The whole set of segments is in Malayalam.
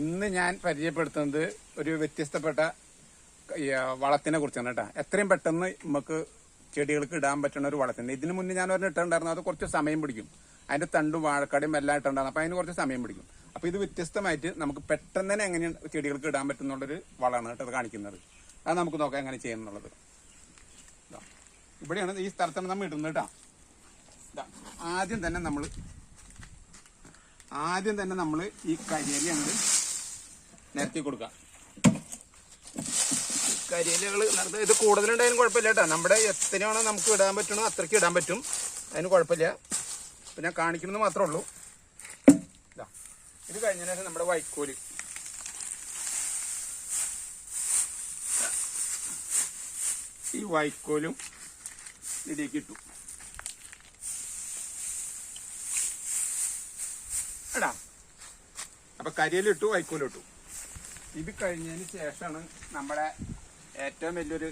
ഇന്ന് ഞാൻ പരിചയപ്പെടുത്തുന്നത് ഒരു വ്യത്യസ്തപ്പെട്ട വളത്തിനെ കുറിച്ചാണ് കേട്ടോ. എത്രയും പെട്ടെന്ന് നമുക്ക് ചെടികൾക്ക് ഇടാൻ പറ്റുന്ന ഒരു വളത്തിന്. ഇതിനു മുന്നേ ഞാൻ ഒരെണ്ണം ഇട്ടുണ്ടായിരുന്നു അത് കുറച്ച് സമയം പിടിക്കും. അതിന്റെ തണ്ടും വാഴക്കടയും എല്ലാം ഇട്ടുണ്ടായിരുന്നു അപ്പൊ അതിന് കുറച്ച് സമയം പിടിക്കും. അപ്പൊ ഇത് വ്യത്യസ്തമായിട്ട് നമുക്ക് പെട്ടെന്ന് തന്നെ എങ്ങനെ ചെടികൾക്ക് ഇടാൻ പറ്റുന്നുള്ളൊരു വളമാണ് കേട്ടോ അത് കാണിക്കുന്നത്. അത് നമുക്ക് നോക്കാം എങ്ങനെ ചെയ്യുന്നുള്ളത്. ഇവിടെയാണ് ഈ സ്ഥലത്താണ് നമ്മൾ ഇടുന്നത് കേട്ടോ. ആദ്യം തന്നെ നമ്മൾ ആദ്യം തന്നെ നമ്മൾ ഈ കരിയലി അങ്ങോട്ട് നിരത്തി കരിയിലകൾ കരിയലുകൾ ഇത് കൂടുതലുണ്ടായാലും കുഴപ്പമില്ല കേട്ടോ. നമ്മുടെ എത്രയാണോ നമുക്ക് ഇടാൻ പറ്റണോ അത്രയ്ക്ക് ഇടാൻ പറ്റും. അതിന് കുഴപ്പമില്ല. പിന്നെ കാണിക്കുന്നത് മാത്രമേ ഉള്ളൂ. ഇതാ. കഴിഞ്ഞ ശേഷം നമ്മുടെ വൈക്കോൽ. ഈ വൈക്കോലും ഇതിലേക്ക് ഇട്ടു. എടാ. അപ്പൊ കരിയിലിട്ടു വൈക്കോലിട്ടു ഇത് കഴിഞ്ഞതിന് ശേഷമാണ് നമ്മുടെ ഏറ്റവും വലിയൊരു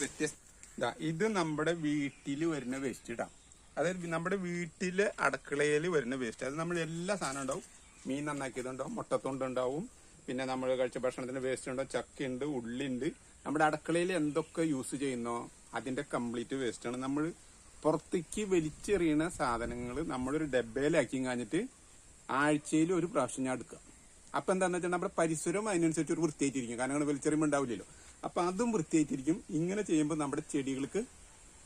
വ്യത്യസ്ത ഇത് നമ്മുടെ വീട്ടിൽ വരുന്ന വേസ്റ്റ് ഇടാം. അതായത് നമ്മുടെ വീട്ടിൽ അടുക്കളയിൽ വരുന്ന വേസ്റ്റ് അത് നമ്മൾ എല്ലാ സാധനം ഉണ്ടാവും. മീൻ നന്നാക്കിയതുണ്ടാവും മുട്ടത്തൊണ്ട് ഉണ്ടാവും. പിന്നെ നമ്മൾ കഴിച്ച ഭക്ഷണത്തിന്റെ വേസ്റ്റ് ഉണ്ടാവും ചക്കയുണ്ട് ഉള്ളിണ്ട്. നമ്മുടെ അടുക്കളയിൽ എന്തൊക്കെ യൂസ് ചെയ്യുന്നോ അതിന്റെ കംപ്ലീറ്റ് വേസ്റ്റാണ് നമ്മൾ പുറത്തേക്ക് വലിച്ചെറിയുന്ന സാധനങ്ങൾ നമ്മളൊരു ഡബ്ബയിലാക്കി കഴിഞ്ഞിട്ട് ആഴ്ചയിൽ ഒരു പ്രാവശ്യം ഞാൻ എടുക്കുക. അപ്പൊ എന്താന്ന് വെച്ചാൽ നമ്മുടെ പരിസരം അതിനനുസരിച്ച് ഒരു വൃത്തിയായിട്ടിരിക്കും. കാരണം വലിച്ചെറിയുമ്പോൾ ഉണ്ടാവില്ലല്ലോ. അപ്പൊ അതും വൃത്തിയായിട്ടിരിക്കും. ഇങ്ങനെ ചെയ്യുമ്പോൾ നമ്മുടെ ചെടികൾക്ക്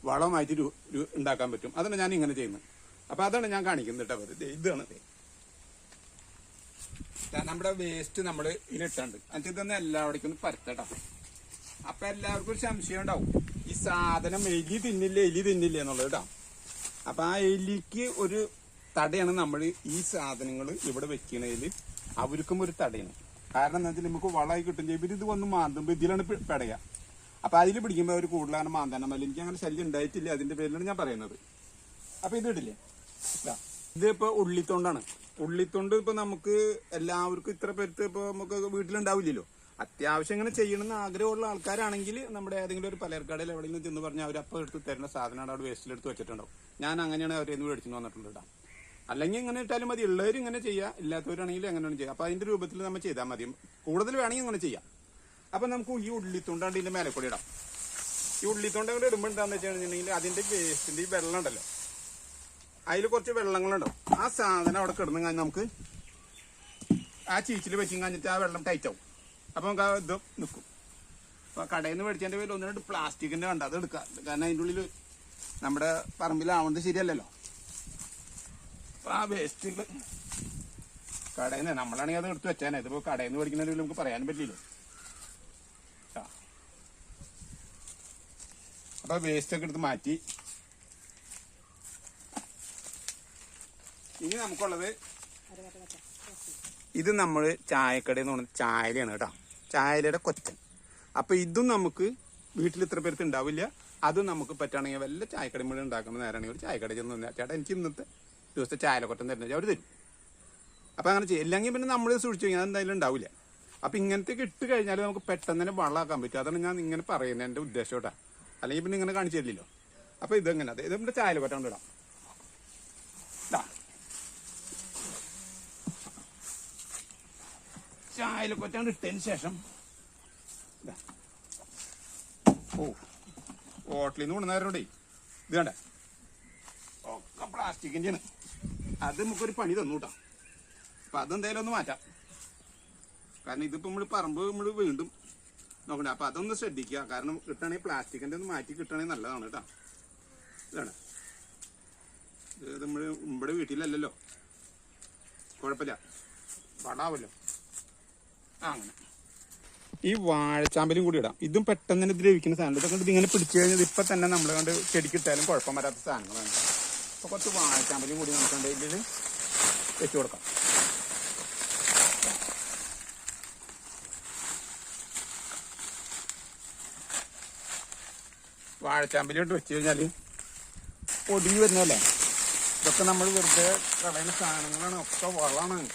വളമായിട്ട് ഉണ്ടാക്കാൻ പറ്റും. അതാണ് ഞാൻ ഇങ്ങനെ ചെയ്യുന്നത്. അപ്പൊ അതാണ് ഞാൻ കാണിക്കുന്നത് കേട്ടോ. അവരുടെ ഇതാണ്. നമ്മുടെ വേസ്റ്റ് നമ്മൾ ഇതിലിട്ടുണ്ട്. എന്നിട്ട് ഇതൊന്ന് എല്ലാവിടേക്കും ഒന്ന് പരത്തട്ടോ. അപ്പൊ എല്ലാവർക്കും ഒരു സംശയം ഉണ്ടാവും. ഈ സാധനം എലി തിന്നില്ല എലി തിന്നില്ല എന്നുള്ളത് കേട്ടോ. അപ്പൊ ആ എലിക്ക് ഒരു തടയാണ് നമ്മൾ ഈ സാധനങ്ങൾ ഇവിടെ വെക്കണതിൽ അവർക്കും ഒരു തടയാണ്. കാരണം എന്താ വെച്ചാൽ നമുക്ക് വളമായി കിട്ടും ഇവർ ഇത് വന്ന് മാന്തുമ്പോൾ ഇതിലാണ് പെടയുക അപ്പൊ അതിൽ പിടിക്കുമ്പോൾ അവർ കൂടുതലാണ് മാന്താനം. അല്ല എനിക്ക് അങ്ങനെ ശല്യം ഉണ്ടായിട്ടില്ല. അതിന്റെ പേരിലാണ് ഞാൻ പറയുന്നത്. അപ്പൊ ഇത് ഇടില്ലേ? ഇതാ. ഇതിപ്പോ ഉള്ളിത്തൊണ്ടാണ്. ഉള്ളിത്തൊണ്ട് ഇപ്പൊ നമുക്ക് എല്ലാവർക്കും ഇത്ര പേർക്ക് ഇപ്പൊ നമുക്ക് വീട്ടിലുണ്ടാവില്ലല്ലോ. അത്യാവശ്യം ഇങ്ങനെ ചെയ്യണമെന്ന് ആഗ്രഹമുള്ള ആൾക്കാരാണെങ്കിൽ നമ്മുടെ ഏതെങ്കിലും ഒരു പലർക്കടയിൽ എവിടെയെങ്കിലും ചെന്ന് പറഞ്ഞാൽ അവർ അപ്പം എടുത്ത് തരുന്ന സാധനമാണ് അവിടെ വേസ്റ്റിലെടുത്ത് വെച്ചിട്ടുണ്ടാവും. ഞാൻ അങ്ങനെയാണ് അവരെ നിന്ന് മേടിച്ചു വന്നിട്ടുണ്ട് കേട്ടോ അല്ലെങ്കിൽ ഇങ്ങനെ ഇട്ടാലും മതി. ഉള്ളവർ ഇങ്ങനെ ചെയ്യാം ഇല്ലാത്തവരാണെങ്കിൽ അങ്ങനെയാണ് ചെയ്യാം. അപ്പൊ അതിന്റെ രൂപത്തിൽ നമ്മൾ ചെയ്താൽ മതി. കൂടുതൽ വേണമെങ്കിൽ അങ്ങനെ ചെയ്യാം. അപ്പൊ നമുക്ക് ഈ ഉള്ളിത്തൊണ്ടാണ്ട് ഇതിന്റെ മേലെ കൂടി ഇടാം. ഈ ഉള്ളിത്തൊണ്ട കൂടെ ഇടുമ്പോൾ എന്താണെന്ന് വെച്ചിട്ടുണ്ടെങ്കിൽ അതിന്റെ വേസ്റ്റിന്റെ ഈ വെള്ളം ഉണ്ടല്ലോ. അതിൽ കുറച്ച് വെള്ളങ്ങളുണ്ടാവും ആ സാധനം അവിടെ കിടന്നു കഴിഞ്ഞാൽ നമുക്ക് ആ ചീച്ചിൽ വെച്ച് കഴിഞ്ഞിട്ട് ആ വെള്ളം ടൈറ്റ് ആവും. അപ്പൊ നമുക്ക് ആ ഇത് നിൽക്കും അപ്പൊ കടയിൽ നിന്ന് മേടിച്ചതിന്റെ പേര് ഒന്ന് രണ്ട് പ്ലാസ്റ്റിക്കിന്റെ കണ്ട അത് എടുക്കാം. കാരണം അതിന്റെ ഉള്ളിൽ നമ്മുടെ പറമ്പിലാവുന്നത് ശരിയല്ലല്ലോ. ആ വേസ്റ്റുകൾ കടയിൽ നിന്ന് നമ്മളാണെങ്കിൽ അത് എടുത്ത് വെച്ചാൽ ഇതിപ്പോ കടയിൽ നിന്ന് മേടിക്കുന്നതിൽ നമുക്ക് പറയാനും പറ്റില്ല. അപ്പൊ വേസ്റ്റ് ഒക്കെ എടുത്ത് മാറ്റി. ഇനി നമുക്കുള്ളത് ഇത് നമ്മൾ ചായക്കടയിൽ നിന്ന് പറഞ്ഞ ചായലയാണ് കേട്ടോ. ചായലയുടെ കൊച്ചൻ. അപ്പൊ ഇതും നമുക്ക് വീട്ടിൽ ഇത്ര പേർക്ക് ഉണ്ടാവില്ല. അതും നമുക്ക് പറ്റുകയാണെങ്കിൽ വല്ല ചായക്കടയും കൂടെ ഉണ്ടാക്കുന്ന നേരമാണെങ്കിൽ ഒരു ചായക്കട ചെന്ന് ചേട്ടാ എനിക്ക് ഇന്നത്തെ ദിവസത്തെ ചായലക്കൊട്ടം തരുന്നത്. അവർ തരും അപ്പം അങ്ങനെ ചെയ്യും. അല്ലെങ്കിൽ പിന്നെ നമ്മൾ സൂക്ഷിച്ചു കഴിഞ്ഞാൽ എന്തായാലും ഉണ്ടാവില്ല അപ്പം ഇങ്ങനത്തെ ഇട്ട് കഴിഞ്ഞാൽ നമുക്ക് പെട്ടെന്ന് തന്നെ വളമാക്കാൻ പറ്റും. അതാണ് ഞാൻ ഇങ്ങനെ പറയുന്നത്. എന്റെ ഉദ്ദേശം അല്ലെങ്കിൽ പിന്നെ ഇങ്ങനെ കാണിച്ചു തരില്ലല്ലോ. അപ്പം ഇതെങ്ങനെ അതെ ഇത് നമ്മുടെ ചായലക്കൊട്ടം ഇടാം ഇതാ. ചായലക്കൊറ്റാണ്ട് ഇട്ടതിന് ശേഷം. ഓ ഹോട്ടലിൽ നിന്ന് കൊണ്ടുവന്നവരോടേ ഇത് കണ്ട? ഒക്കെ പ്ലാസ്റ്റിക്കിന്റെയാണ് അത് നമുക്കൊരു പണി തന്നു കേട്ടോ അപ്പൊ അതെന്തായാലും ഒന്ന് മാറ്റാം. കാരണം ഇതിപ്പോ നമ്മൾ പറമ്പ് നമ്മൾ വീണ്ടും നോക്കണേ അപ്പൊ അതൊന്ന് ശ്രദ്ധിക്കുക. കാരണം കിട്ടണമെങ്കിൽ പ്ലാസ്റ്റിക്കിന്റെ ഒന്ന് മാറ്റി കിട്ടണമെങ്കിൽ നല്ലതാണ് കേട്ടോ. ഇതാണ്. ഇത് നമ്മൾ നമ്മുടെ വീട്ടിലല്ലല്ലോ. കുഴപ്പമില്ല. പടാവല്ലോ ആ അങ്ങനെ. ഈ വാഴച്ചാമ്പലും കൂടി ഇടാം. ഇതും പെട്ടെന്ന് തന്നെ ദ്രവിക്കുന്ന സാധനം. ഇതൊക്കെ ഇത് ഇങ്ങനെ പിടിച്ചു കഴിഞ്ഞാൽ ഇപ്പൊ തന്നെ നമ്മൾ കണ്ട് ചെടിക്കിട്ടാലും കുഴപ്പം വരാത്ത സാധനങ്ങളാണ്. അപ്പൊ കുറച്ച് വാഴച്ചാമ്പലും കൂടി നമുക്ക് ഇതിൽ വെച്ചു കൊടുക്കാം. വാഴച്ചാമ്പലിട്ട് വെച്ച് കഴിഞ്ഞാൽ പൊടി വരുന്നല്ലേ ഇതൊക്കെ നമ്മൾ വെറുതെ കളയുന്ന സാധനങ്ങളാണ്. ഒക്കെ വളമാണ്.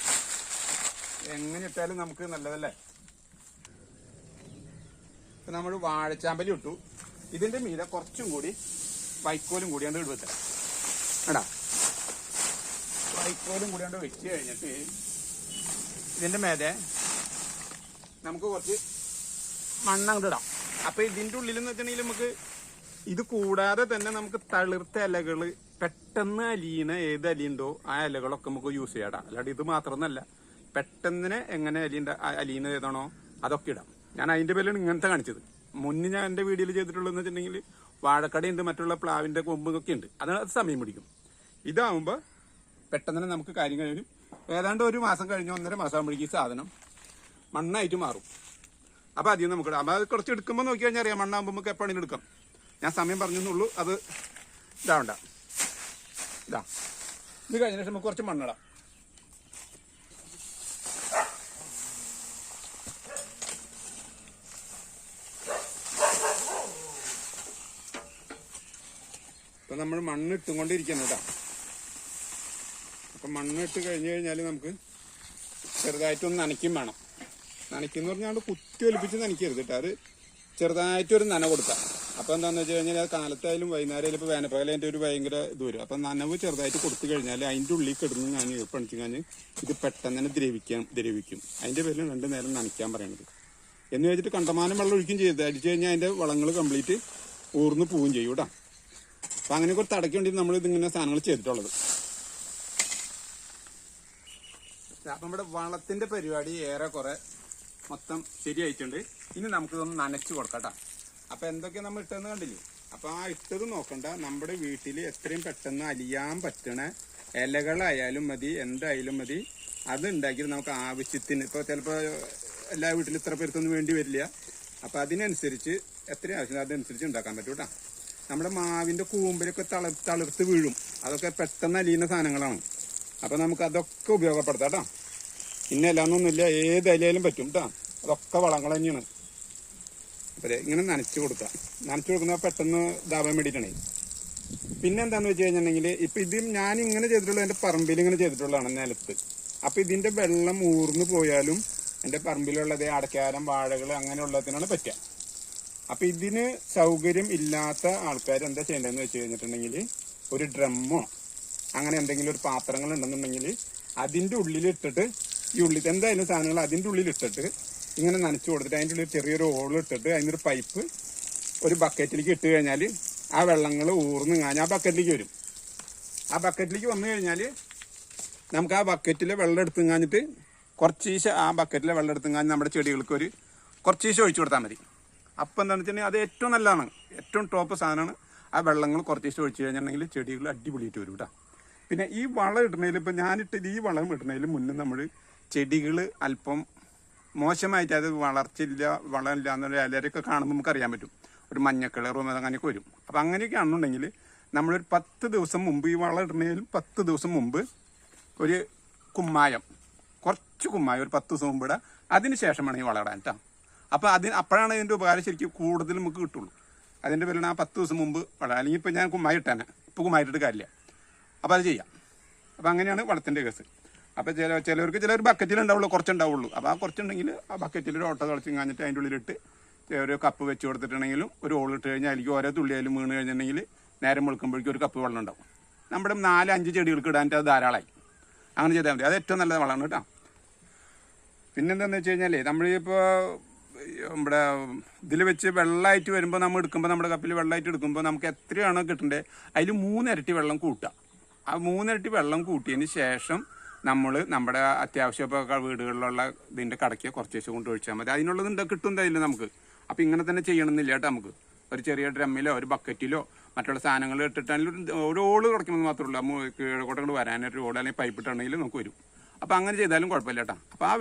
എങ്ങനെ ഇട്ടാലും നമുക്ക് നല്ലതല്ലേ? ഇപ്പൊ നമ്മൾ വാഴച്ചാമ്പലി ഇട്ടു ഇതിന്റെ മീതെ കുറച്ചും കൂടി വൈക്കോലും കൂടിയാണ് ഇടുവച്ച എടാ. വൈക്കോലും കൂടിയാണ്ട് വെച്ച് കഴിഞ്ഞിട്ട് ഇതിന്റെ മേലെ നമുക്ക് കുറച്ച് മണ്ണ് അങ്ങോട്ട് ഇടാം. അപ്പൊ ഇതിന്റെ ഉള്ളിൽ എന്ന് വെച്ചിട്ടുണ്ടെങ്കിൽ നമുക്ക് ഇത് കൂടാതെ തന്നെ നമുക്ക് തളിർത്ത ഇലകൾ പെട്ടെന്ന് അലിയണ ഏത് അലിയുണ്ടോ ആ ഇലകളൊക്കെ നമുക്ക് യൂസ് ചെയ്യാടാം അല്ലാണ്ട് ഇത് മാത്രമൊന്നല്ല പെട്ടെന്ന് എങ്ങനെ അലിയുണ്ട അലിയുന്നത് ഏതാണോ അതൊക്കെ ഇടാം. ഞാൻ അതിന്റെ പേരിലാണ് ഇങ്ങനത്തെ കാണിച്ചത്. മുന്നേ ഞാൻ എന്റെ വീഡിയോയിൽ ചെയ്തിട്ടുള്ളതെന്ന് വെച്ചിട്ടുണ്ടെങ്കിൽ വാഴക്കടയുണ്ട് മറ്റുള്ള പ്ലാവിന്റെ കൊമ്പൊക്കെ ഉണ്ട്. അത് സമയം പിടിക്കും. ഇതാവുമ്പോ പെട്ടെന്ന് തന്നെ നമുക്ക് കാര്യം കഴിയും ഏതാണ്ട് ഒരു മാസം കഴിഞ്ഞ് ഒന്നര മാസം ആകുമ്പോഴേക്കും ഈ സാധനം മണ്ണായിട്ട് മാറും. അപ്പൊ അധികം നമുക്ക് ഇടാം. അത് കുറച്ച് എടുക്കുമ്പോൾ നോക്കി കഴിഞ്ഞാൽ അറിയാം മണ്ണാകുമ്പോൾ നമുക്ക് എപ്പോഴും എടുക്കാം. ഞാൻ സമയം പറഞ്ഞെന്നുള്ളൂ. അത് ഇതാവണ്ട. ഇതാ. ഇത് കഴിഞ്ഞ നമുക്ക് കുറച്ച് മണ്ണിടാം. ഇപ്പൊ നമ്മൾ മണ്ണ് ഇട്ടുകൊണ്ടിരിക്കുന്നു കേട്ടോ. അപ്പൊ മണ്ണ് ഇട്ട് കഴിഞ്ഞു കഴിഞ്ഞാൽ നമുക്ക് ചെറുതായിട്ടൊന്ന് നനയ്ക്കും വേണം. നനയ്ക്കുമെന്ന് പറഞ്ഞാൽ കുത്തി ഒലിപ്പിച്ച് നനയ്ക്കരുത് കേട്ടോ അത് ചെറുതായിട്ടൊരു നന കൊടുക്കാം അപ്പോൾ എന്താണെന്ന് വെച്ച് കഴിഞ്ഞാൽ അത് കാലത്തായാലും വൈകുന്നേരം ഇപ്പോൾ വേനൽപ്പകൽ ഒരു ഭയങ്കര ഇത് വരും അപ്പം നനവ് ചെറുതായിട്ട് കൊടുത്തു കഴിഞ്ഞാൽ അതിന്റെ ഉള്ളിൽ കിടന്ന് ഞാൻ ഈർപ്പണിച്ചു കഴിഞ്ഞാൽ ഇത് പെട്ടെന്ന് തന്നെ ദ്രവിക്കാൻ ദ്രവിക്കും. അതിന്റെ പേരിൽ രണ്ടു നേരം നനയ്ക്കാൻ പറയണത്. എന്ന് വെച്ചിട്ട് കണ്ടമാനം വെള്ളം ഒഴിക്കും ചെയ്ത് അടിച്ചു കഴിഞ്ഞാൽ അതിന്റെ വളങ്ങൾ കംപ്ലീറ്റ് ഊർന്ന് പോവുകയും ചെയ്യും കേട്ടോ അപ്പം അങ്ങനെ കുറച്ച് തടയ്ക്ക് വേണ്ടി നമ്മൾ ഇതിങ്ങനെ സാധനങ്ങൾ ചെയ്തിട്ടുള്ളത്. അപ്പൊ നമ്മുടെ വളത്തിന്റെ പരിപാടി ഏറെക്കുറെ മൊത്തം ശരിയായിട്ടുണ്ട്. ഇനി നമുക്കിതൊന്ന് നനച്ചു കൊടുക്കട്ടെ. ട്ടാ. അപ്പൊ എന്തൊക്കെ നമ്മൾ ഇട്ടെന്ന് കണ്ടില്ലേ? അപ്പൊ ആ ഇട്ടത് നോക്കണ്ട. നമ്മുടെ വീട്ടിൽ എത്രയും പെട്ടെന്ന് അലിയാൻ പറ്റണ ഇലകളായാലും മതി എന്തായാലും മതി. അത് നമുക്ക് ആവശ്യത്തിന് ഇപ്പൊ ചിലപ്പോൾ എല്ലാ വീട്ടിലും ഇത്ര പേർക്കൊന്നും വേണ്ടി വരില്ല. അപ്പൊ അതിനനുസരിച്ച് എത്ര ആവശ്യം അതനുസരിച്ച് ഉണ്ടാക്കാൻ പറ്റും കേട്ടോ. നമ്മുടെ മാവിന്റെ കൂമ്പിലൊക്കെ തള തളിർത്ത് വീഴും. അതൊക്കെ പെട്ടെന്ന് അലിയുന്ന സാധനങ്ങളാണ്. അപ്പൊ നമുക്ക് അതൊക്കെ ഉപയോഗപ്പെടുത്താം കേട്ടോ. ഇന്ന ഇല്ലാന്നൊന്നുമില്ല ഏത് ഇലയിലും പറ്റും കേട്ടോ അതൊക്കെ വളങ്ങൾ തന്നെയാണ്. അപ്പൊ ഇങ്ങനെ നനച്ചു കൊടുക്കുക നനച്ചു കൊടുക്കുന്നത് പെട്ടെന്ന് ഇതാവാൻ വേണ്ടിയിട്ടാണ് പിന്നെ എന്താന്ന് വെച്ച് കഴിഞ്ഞിട്ടുണ്ടെങ്കിൽ ഇപ്പൊ ഇതും ഞാൻ ഇങ്ങനെ ചെയ്തിട്ടുള്ള എന്റെ പറമ്പിൽ ഇങ്ങനെ ചെയ്തിട്ടുള്ളതാണ് നിലത്ത്. അപ്പൊ ഇതിന്റെ വെള്ളം ഊർന്നു പോയാലും എന്റെ പറമ്പിലുള്ളത് അടക്കാരം വാഴകൾ അങ്ങനെയുള്ളതിനാണ് പറ്റുക. അപ്പൊ ഇതിന് സൗകര്യം ഇല്ലാത്ത ആൾക്കാർ എന്താ ചെയ്യേണ്ടതെന്ന് വെച്ച് കഴിഞ്ഞിട്ടുണ്ടെങ്കിൽ ഒരു ഡ്രമ്മോ അങ്ങനെ എന്തെങ്കിലും ഒരു പാത്രങ്ങൾ ഉണ്ടെന്നുണ്ടെങ്കിൽ അതിന്റെ ഉള്ളിൽ ഇട്ടിട്ട് ഈ ഉള്ളിൽ എന്തായാലും സാധനങ്ങൾ അതിന്റെ ഉള്ളിൽ ഇട്ടിട്ട് ഇങ്ങനെ നനച്ചു കൊടുത്തിട്ട് അതിന്റെ ഉള്ളിൽ ചെറിയൊരു ഹോൾ ഇട്ടിട്ട് അതിനൊരു പൈപ്പ് ഒരു ബക്കറ്റിലേക്ക് ഇട്ട് കഴിഞ്ഞാൽ ആ വെള്ളങ്ങൾ ഊർന്ന് കാഞ്ഞാൽ ആ ബക്കറ്റിലേക്ക് വരും. ആ ബക്കറ്റിലേക്ക് വന്നു കഴിഞ്ഞാൽ നമുക്ക് ആ ബക്കറ്റിലെ വെള്ളം എടുത്തു കഴിഞ്ഞിട്ട് കുറച്ചീശ ആ ബക്കറ്റിലെ വെള്ളം എടുത്തു കഴിഞ്ഞാൽ നമ്മുടെ ചെടികൾക്ക് ഒരു കുറച്ചീശ ഒഴിച്ചു കൊടുത്താൽ മതി. അപ്പം എന്താണെന്ന് വെച്ചിട്ടുണ്ടെങ്കിൽ അത് ഏറ്റവും നല്ലതാണ്. ഏറ്റവും ടോപ്പ് സാധനമാണ്. ആ വെള്ളങ്ങൾ കുറച്ചീശ ഒഴിച്ചു കഴിഞ്ഞിട്ടുണ്ടെങ്കിൽ ചെടികൾ അടിപൊളിയായിട്ട് വരും കേട്ടോ പിന്നെ ഈ വളം ഇടുന്നതിൽ ഇപ്പം ഞാനിട്ടത് ഈ വളം ഇടുന്നതിൽ മുന്നേ നമ്മൾ ചെടികൾ അല്പം മോശമായിട്ട് അത് വളർച്ചയില്ല വളമില്ല എന്നുള്ള ഇലരൊക്കെ കാണുമ്പോൾ നമുക്ക് അറിയാൻ പറ്റും. ഒരു മഞ്ഞ കളറും അങ്ങനെയൊക്കെ വരും. അപ്പം അങ്ങനെയൊക്കെ ആണെന്നുണ്ടെങ്കിൽ നമ്മളൊരു പത്ത് ദിവസം മുമ്പ് ഈ വളം ഇടുന്നതിൽ പത്ത് ദിവസം മുമ്പ് ഒരു കുമ്മായം കുറച്ച് കുമ്മായം ഒരു പത്ത് ദിവസം മുമ്പ് ഇടുക അതിന് ശേഷമാണ് ഈ വളം ഇടാൻ കേട്ടോ അപ്പോൾ അതിന് അപ്പോഴാണ് ഇതിന്റെ ഉപകാരം ശരിക്കും കൂടുതൽ നമുക്ക് കിട്ടുള്ളൂ. അതിന്റെ പേരിൽ ആ പത്ത് ദിവസം മുമ്പ് വളം അല്ലെങ്കിൽ ഇപ്പോൾ ഞാൻ കുമ്മായി ഇട്ടാനാണ് ഇപ്പോൾ കുമ്മായിട്ടിട്ട് കാര്യമില്ല. അപ്പോൾ അത് ചെയ്യാം. അപ്പോൾ അങ്ങനെയാണ് വളത്തിന്റെ കേസ്. അപ്പോൾ ചില ചിലവർക്ക് ചിലർ ബക്കറ്റിൽ ഉണ്ടാവുള്ളൂ കുറച്ചുണ്ടാവുള്ളൂ. അപ്പോൾ ആ കുറച്ചുണ്ടെങ്കിൽ ആ ബക്കറ്റിൽ ഒരു ഓട്ട തിളച്ച് കാഞ്ഞിട്ട് അതിന്റെ ഉള്ളിലിട്ട് ഒരു കപ്പ് വെച്ച് കൊടുത്തിട്ടുണ്ടെങ്കിലും ഒരു ഓൾ ഇട്ട് കഴിഞ്ഞാൽ അതിലേക്ക് ഓരോ തുള്ളിയായാലും വീണ് കഴിഞ്ഞിട്ടുണ്ടെങ്കിൽ നേരം വെളുക്കുമ്പോഴേക്കും ഒരു കപ്പ് വെള്ളം ഉണ്ടാവും. നമ്മുടെ നാല് അഞ്ച് ചെടികൾക്ക് ഇടാനായിട്ട് അത് ധാരാളമായി. അങ്ങനെ ചെയ്താൽ മതി. അത് ഏറ്റവും നല്ല വളമാണ് കേട്ടോ. പിന്നെന്താന്ന് വെച്ച് കഴിഞ്ഞാലേ നമ്മളിപ്പോൾ നമ്മുടെ ഇതിൽ വെച്ച് വെള്ളമായിട്ട് വരുമ്പോൾ നമ്മൾ എടുക്കുമ്പോൾ നമ്മുടെ കപ്പിൽ വെള്ളമായിട്ട് എടുക്കുമ്പോൾ നമുക്ക് എത്രയാണോ കിട്ടേണ്ടത് അതിൽ മൂന്നിരട്ടി വെള്ളം കൂട്ടുക. ആ മൂന്നിരട്ടി വെള്ളം കൂട്ടിയതിന് ശേഷം നമ്മൾ നമ്മുടെ അത്യാവശ്യമൊക്കെ വീടുകളിലുള്ള ഇതിന്റെ കടയ്ക്ക് കുറച്ച് ദിവസം കൊണ്ട് ഒഴിച്ചാൽ മതി. അതിനുള്ളത് ഉണ്ട് കിട്ടും എന്തായാലും നമുക്ക്. അപ്പം ഇങ്ങനെ തന്നെ ചെയ്യണമെന്നില്ല കേട്ടോ നമുക്ക്. ഒരു ചെറിയ ഡ്രമ്മിലോ ഒരു ബക്കറ്റിലോ മറ്റുള്ള സാധനങ്ങൾ ഇട്ടിട്ടാണെങ്കിൽ ഒരു- ഓൾ കിടക്കുന്നത് മാത്രമല്ല കീഴക്കോട്ടങ്ങൾ വരാനൊരു ഓട് അല്ലെങ്കിൽ പൈപ്പ് ഇട്ടാണെങ്കിൽ നമുക്ക് വരും. അപ്പം അങ്ങനെ ചെയ്താലും കുഴപ്പമില്ല കേട്ടോ. അപ്പോൾ ആ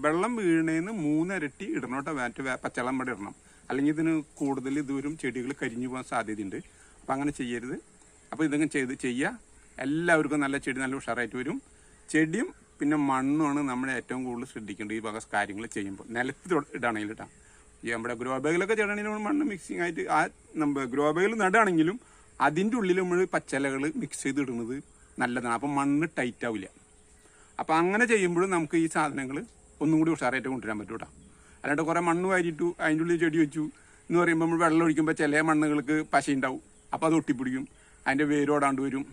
വെള്ളം വീണേന്ന് മൂന്നിരട്ടി ഇടണം വാറ്റ് പച്ചവെള്ളം ഇവിടെ ഇടണം. അല്ലെങ്കിൽ ഇതിന് കൂടുതൽ ദൂരം ചെടികൾ കരിഞ്ഞു പോകാൻ സാധ്യതയുണ്ട്. അപ്പം അങ്ങനെ ചെയ്യരുത്. അപ്പോൾ ഇതങ്ങനെ ചെയ്ത് ചെയ്യുക എല്ലാവർക്കും നല്ല ചെടി നല്ല ഉഷാറായിട്ട് വരും. ചെടിയും പിന്നെ മണ്ണുമാണ് നമ്മൾ ഏറ്റവും കൂടുതൽ ശ്രദ്ധിക്കേണ്ടത് ഈ വക കാര്യങ്ങൾ ചെയ്യുമ്പോൾ. നിലത്ത് ഇടാണെങ്കിൽ കേട്ടോ ഈ നമ്മുടെ ഗ്രോ ബാഗിലൊക്കെ ചെയ്യണമെങ്കിൽ മണ്ണ് മിക്സിങ് ആയിട്ട് ആ നമ്മൾ ഗ്രോ ബാഗിൽ നടുകയാണെങ്കിലും അതിന്റെ ഉള്ളിൽ നമ്മൾ പച്ചിലകൾ മിക്സ് ചെയ്ത് ഇടുന്നത് നല്ലതാണ്. അപ്പം മണ്ണ് ടൈറ്റ് ആവില്ല. അപ്പം അങ്ങനെ ചെയ്യുമ്പോഴും നമുക്ക് ഈ സാധനങ്ങൾ ഒന്നും കൂടി ഉഷാറായിട്ട് കൊണ്ടുവരാൻ പറ്റും കേട്ടോ അല്ലാണ്ട് കുറേ മണ്ണ് വാരിയിട്ടു അതിന്റെ ഉള്ളിൽ ചെടി വെച്ചു എന്ന് പറയുമ്പോൾ നമ്മൾ വെള്ളം ഒഴിക്കുമ്പോൾ ചില മണ്ണുകൾക്ക് പശയുണ്ടാവും. അപ്പോൾ അത് ഒട്ടിപ്പിടിക്കും. അതിന്റെ വേരോടാണ്ട് വരും.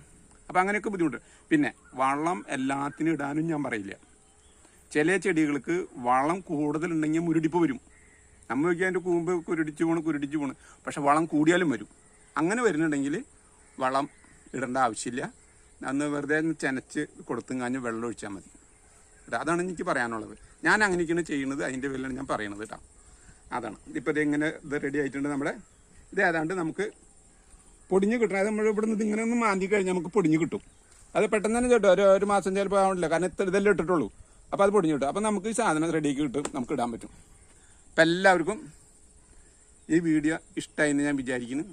അപ്പം അങ്ങനെയൊക്കെ ബുദ്ധിമുട്ട്. പിന്നെ വളം എല്ലാത്തിനും ഇടാനും ഞാൻ പറയില്ല. ചില ചെടികൾക്ക് വളം കൂടുതലുണ്ടെങ്കിൽ മുരടിപ്പ് വരും. നമ്മൾ വയ്ക്കാൻ അതിന്റെ കൂമ്പ് കുരുടിച്ച് പോണ് കുരുടിച്ച് പോണ്. പക്ഷെ വളം കൂടിയാലും വരും. അങ്ങനെ വരുന്നുണ്ടെങ്കിൽ വളം ഇടേണ്ട ആവശ്യമില്ല. അന്ന് വെറുതെ ചെനച്ച് കൊടുത്തും കാഞ്ഞ് വെള്ളം ഒഴിച്ചാൽ മതി. അതാണ് എനിക്ക് പറയാനുള്ളത്. ഞാൻ അങ്ങനെയൊക്കെയാണ് ചെയ്യുന്നത് അതിന്റെ പേരിലാണ് ഞാൻ പറയണത് കേട്ടോ. അതാണ്. ഇപ്പോൾ ഇത് എങ്ങനെ ഇത് റെഡി ആയിട്ടുണ്ട് നമ്മുടെ? ഇത് ഏതാണ്ട് നമുക്ക് പൊടിഞ്ഞ് കിട്ടണം അത് നമ്മൾ ഇവിടെ നിന്ന് ഇങ്ങനെ ഒന്ന് മാന്തി കഴിഞ്ഞാൽ നമുക്ക് പൊടിഞ്ഞ് കിട്ടും. അത് പെട്ടെന്ന് തന്നെ കേട്ടോ. ഒരു ഒരു മാസം ചിലപ്പോൾ ആവണില്ല. കാരണം ഇത്ര ഇതെല്ലാം ഇട്ടിട്ടുള്ളൂ. അപ്പോൾ അത് പൊടിഞ്ഞ് കിട്ടും. അപ്പോൾ നമുക്ക് ഈ സാധനം റെഡിയാക്കി കിട്ടും. നമുക്ക് ഇടാൻ പറ്റും. അപ്പം എല്ലാവർക്കും ഈ വീഡിയോ ഇഷ്ടമായി എന്ന് ഞാൻ വിചാരിക്കുന്നു.